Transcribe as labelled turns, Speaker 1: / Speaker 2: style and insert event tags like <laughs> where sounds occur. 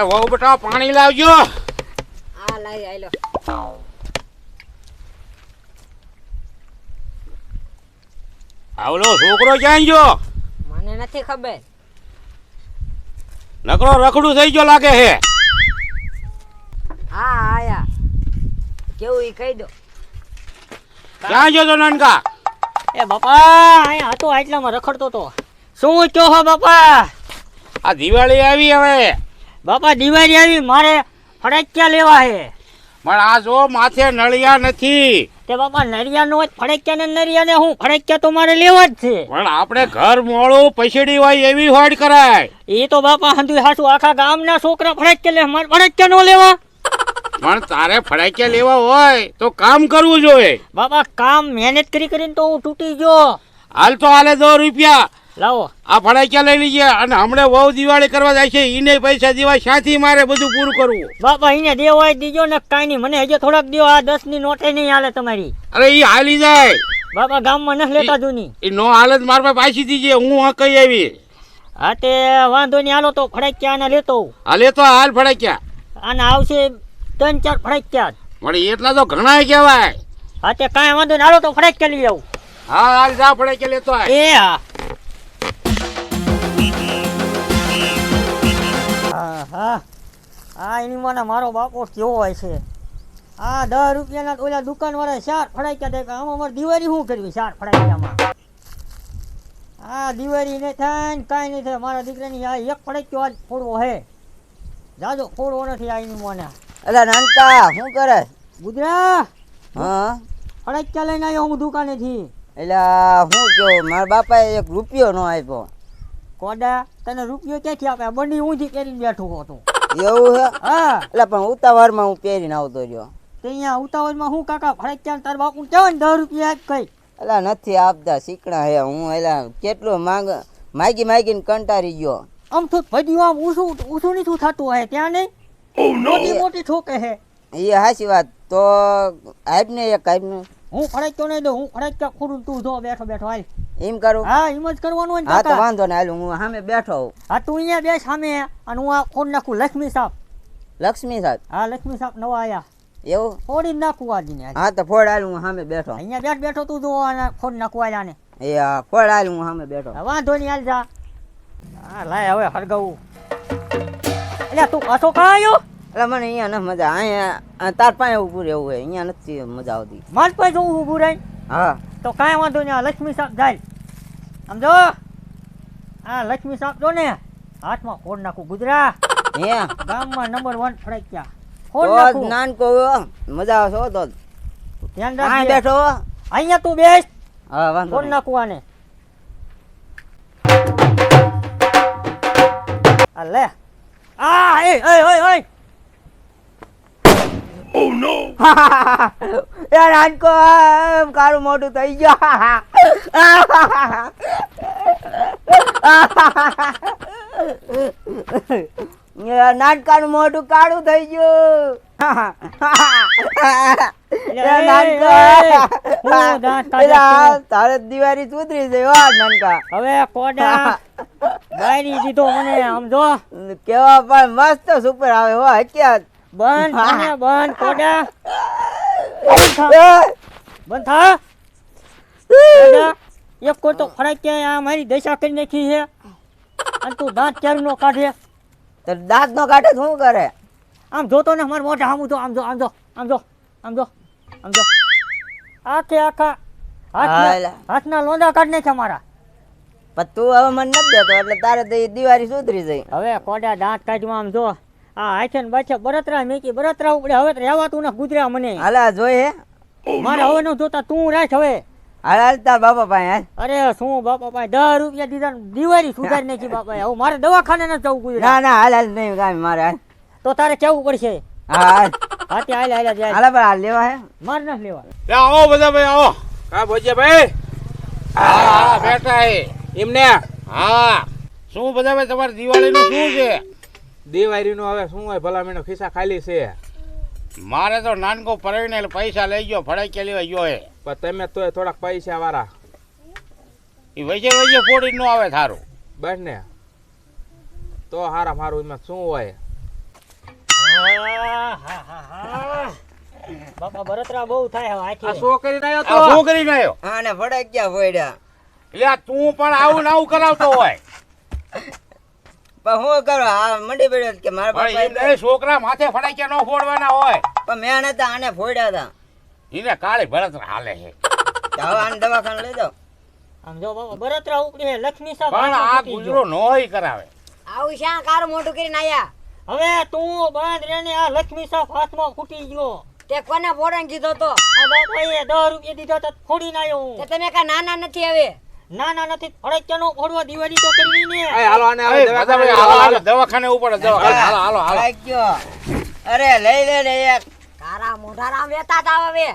Speaker 1: એ વહુ બેટા પાણી લાવજો.
Speaker 2: આ લાઈ આયલો.
Speaker 1: આવલો છોકરો ક્યાં ગયો?
Speaker 2: મને નથી ખબર.
Speaker 1: નકરો રખડું થઈ ગયો લાગે હે
Speaker 2: હા આયા. કેવું ઈ કહી દો.
Speaker 1: ક્યાં ગયો તો નાનકા?
Speaker 3: એ બાપા અહીંયા હતો એટલામાં રખડતો તો. શું કહો હો બાપા?
Speaker 1: આ દિવાળી આવી હવે.
Speaker 3: બાપા દિવાળી આવી મારે ફડક્યા લેવા હે
Speaker 1: પણ આ જો માથે નળિયા નથી.
Speaker 3: તે બાપા નળિયા નો ફડક્યા ને નળિયા ને હું? ફડક્યા તો મારે લેવા જ છે.
Speaker 1: પણ આપણે ઘર મોળું પછેડી હોય એવી હોડ કરાય.
Speaker 3: એ તો બાપા હંધુ હાસુ આખા ગામના છોકરા ફડક્યા લે મારે ફડક્યા નો લેવા.
Speaker 1: પણ તારે ફડાક્યા લેવા હોય તો કામ કરવું જોઈએ.
Speaker 3: બાપા કામ મહેનત કરી કરીને તો હું તૂટી ગયો.
Speaker 1: હાલ તો હાલે દો રૂપિયા.
Speaker 3: લાવો.
Speaker 1: આ ફડાક્યા લઈ લઈએ અને હમણે બહુ દિવાળી કરવા જાય છે એને પૈસા દેવા શાંતિ મારે બધું પૂરું કરવું.
Speaker 3: બાપા એને દેવાય દીજો ને કાંઈ નહીં. મને હજી થોડાક દો આ દસની નોટે નહીં હાલે તમારી.
Speaker 1: અરે એ હાલી જાય.
Speaker 3: બાપા ગામમાં નથી લેતા જૂની.
Speaker 1: એ નો હાલત મારા પાસે પાછી દીજે હું હા કઈ આવી?
Speaker 3: હા તે વાંધો નહીં હાલો તો ફડાક્યા અને લેતો
Speaker 1: હા લેતો હાલ ફડાક્યા
Speaker 3: અને આવશે ત્રણ ચાર ફડાક્યા
Speaker 1: પણ એટલા તો ઘણા કહેવાય.
Speaker 3: હા તે કાંઈ વાંધો નહીં હાલો તો ફડાક્યા લઈ આવું.
Speaker 1: હા હાલ જા ફડાક્યા લેતો
Speaker 3: એ હા. હા. આ એની મને મારો બાપો કેવો હોય છે. આ દસ રૂપિયાના ઓલા દુકાનવાળા ચાર ફડાક્યા દે આમાં અમારે દિવાળી શું કરવી ચાર ફડાક્યામાં આ દિવાળી નહીં થાય ને કાંઈ નહીં થાય. મારા દીકરાની આ એક ફડાક્યો આજ ફોડવો હે. જાજો ફોડવો નથી આ એની મને.
Speaker 4: અલા નાનકા શું કરે?
Speaker 3: ગુજરા
Speaker 4: હા?
Speaker 3: ફડાક્યા લઈને આવ્યો હું દુકાનેથી.
Speaker 4: એટલે શું કહું મારા બાપાએ એક રૂપિયો ન આપ્યો.
Speaker 3: કોડા તને રૂપિયો ક્યાંથી આપે? બની બંડી ઊંધી પહેરીને બેઠો હતો.
Speaker 4: એવું હે?
Speaker 3: હા.
Speaker 4: એટલે પણ ઉતાવળમાં હું પહેરીને આવતો રહ્યો.
Speaker 3: તે અહીંયા ઉતાવળમાં હું કાકા ફડક્યા તાર બાપુ ને દસ રૂપિયા આપ કઈ.
Speaker 4: એટલે નથી આપતા શીકણા હે. હું એટલે કેટલું માંગ માગી માગીને કંટારી ગયો.
Speaker 3: આમ તો ભજ્યું આમ ઊંચું ઊંચું નીચું થતું હે ત્યાં નહીં? મોટી મોટી ઠોકે હે.
Speaker 4: એ હાચી વાત. તો આપને એક આપને
Speaker 3: હું ફડક્યો નહીં દઉં હું ફડક્યા ખુરું તું જો બેઠો બેઠો હાલ.
Speaker 4: એમ કરું?
Speaker 3: હા એમ જ કરવાનું હોય
Speaker 4: હા તો વાંધો ને હાલ હું સામે બેઠો
Speaker 3: હા તું અહીંયા બેસ સામે અને હું આ ખોડ નાખું લક્ષ્મી સાપ
Speaker 4: લક્ષ્મી સાહેબ
Speaker 3: હા લક્ષ્મી સાપ નવા આયા.
Speaker 4: એવું?
Speaker 3: ફોડી નાખું આજને આજ.
Speaker 4: હા તો ફોડ હાલ હું સામે બેઠો.
Speaker 3: અહીંયા બેઠ બેઠો તું જો અને ફોન નાખું આયાને
Speaker 4: એ હા ફોડ હાલ હું સામે બેઠો.
Speaker 3: વાંધો નહીં હાલ જા. હા લાય હવે હરગવું એટલે તું કશો કાં આવ્યો
Speaker 4: એટલે મને અહીંયા ન મજા. અહીંયા તાર પાસે ઊભું રહેવું હોય. અહીંયા નથી મજા આવતી.
Speaker 3: મારી પાસે જો ઊભું રહે?
Speaker 4: હા.
Speaker 3: તો કાંઈ વાંધો નહીં. લક્ષ્મી સાપ જાય. સમજો? આ લક્ષ્મી સાપ જો ને હાથમાં ફોડ નાખું. ગુજરા.
Speaker 4: હે?
Speaker 3: ગામમાં નંબર વન ફડક્યા ફોડ નાખું.
Speaker 4: નાન કો મજા આવશે હો તો.
Speaker 3: ધ્યાન
Speaker 4: અહીં બેઠો
Speaker 3: અહીંયા તું બેસ.
Speaker 4: હા વાંધો
Speaker 3: ફોડ નાખું આને. આ લે. આ એ એ. એ નો
Speaker 4: એ નાનકો કારું કાળું મોટું થઈ ગયો. નાનકાનું મોટું કાળું થઈ ગયું. તારે દિવાળી સુધરી જાય હો નાનકા.
Speaker 3: હવે કોડા <laughs> દીધો મને સમજો
Speaker 4: કેવા પણ મસ્ત સુપર આવે હો હક્યા.
Speaker 3: બંધ મને બંધ કોડા બંધ થા. કોડા એક કોઈ તો ફરાય કે આ મારી દશા કરી નાખી છે. અને તું દાંત ચાર નો કાઢે.
Speaker 4: તો દાંત નો કાઢે શું કરે?
Speaker 3: આમ જોતો ને મારા મોઢા આમ જો આમ જો આમ જો આમ જો આમ જો આમ જો. આખે આખા હાથના લોંડા કાઢ નાખ્યા મારા.
Speaker 4: પણ તું હવે મને નથી દેતો એટલે તારે તો દિવાળી સુધરી જાય
Speaker 3: હવે કોડા દાંત કાઢવા આમ જો. આ હાથે ને બાથે બરતરા મેકી બરતરા ઉપડે. હવે રહેવા રહેવાતું ને ગુજરા મને.
Speaker 4: હાલા જોઈ હે?
Speaker 3: મારે હવે નો જોતા તું રાખ હવે.
Speaker 4: હાલ તાર બાપા પાસે
Speaker 3: અરે શું બાપા ભાઈ દસ રૂપિયા દીધા દિવાળી સુધારી નાખી બાપા હવે મારે દવાખાને ન જવું ગુજરાત
Speaker 4: ના ના હાલ હાલ નહીં કાંઈ મારે હાલ.
Speaker 3: તો તારે કેવું પડશે?
Speaker 4: હા
Speaker 3: હાથે હાલ હાલ જાય
Speaker 4: હાલ ભાઈ હાલ લેવા હે?
Speaker 3: માર ન લેવા.
Speaker 1: લે આવો બધા ભાઈ આવો. હા ભોજે ભાઈ હા હા બેઠા હે. એમને? હા. શું બધા ભાઈ તમારે દિવાળીનું શું છે?
Speaker 5: દિવાળીનું હવે શું હોય ભલા મેનો ખિસ્સા ખાલી છે.
Speaker 1: મારે તો નાનકો પરવીને પૈસા લઈ ગયો ફડાઈ લેવા ગયો હે
Speaker 5: પણ તમે તોય થોડાક પૈસા વાળા
Speaker 1: એ વૈસે વૈસે ફોડી નો આવે થારું.
Speaker 5: બસ ને તો હારા મારું એમાં શું હોય.
Speaker 3: બાપા બળતરા બહુ થાય હવે
Speaker 5: આ શું કરીને આવ્યો તો?
Speaker 1: શું કરીને આવ્યો
Speaker 4: આને ફડાક્યા ફોડ્યા
Speaker 1: એટલે તું પણ આવું ને આવું કરાવતો હોય.
Speaker 4: પણ હું કરો? આ મંડી પડ્યો કે મારા બાપા
Speaker 1: છોકરા માથે ફડાક્યા ન ફોડવાના હોય.
Speaker 4: પણ મેં નતા આને ફોડ્યા હતા
Speaker 1: એને કાળે ભરત હાલે છે.
Speaker 4: તો હવે આને દવાખાને લઈ જાઓ
Speaker 3: આમ જો બાબા બળતરા ઉપડી લક્ષ્મી સાહેબ
Speaker 1: પણ આ ગુજરો નોય કરાવે.
Speaker 2: આવું શા કાર મોટું કરીને આયા?
Speaker 3: હવે તું બાંધ રેને આ લક્ષ્મી સાહેબ હાથમાં ખૂટી ગયો.
Speaker 2: તે કોને ફોડન કીધો તો?
Speaker 3: આ બાપાએ 10 રૂપિયા દીધો તો ફોડીને આવ્યો હું.
Speaker 2: તે તમે કા નાના નથી હવે?
Speaker 3: ના ના નથી ફળચ્યાનો ફોડવા દિવાળી તો કરવી ને.
Speaker 5: એ હાલો આને હવે દવાખાને હાલો,
Speaker 1: હાલો,
Speaker 5: હાલો.
Speaker 1: હાલો, દવાખાને ઉપર દવાખાને. હાલો હાલો. હાલો
Speaker 4: અરે લઈ લે ને એક.
Speaker 2: કારા મોઢા રામ વેતા આવે હવે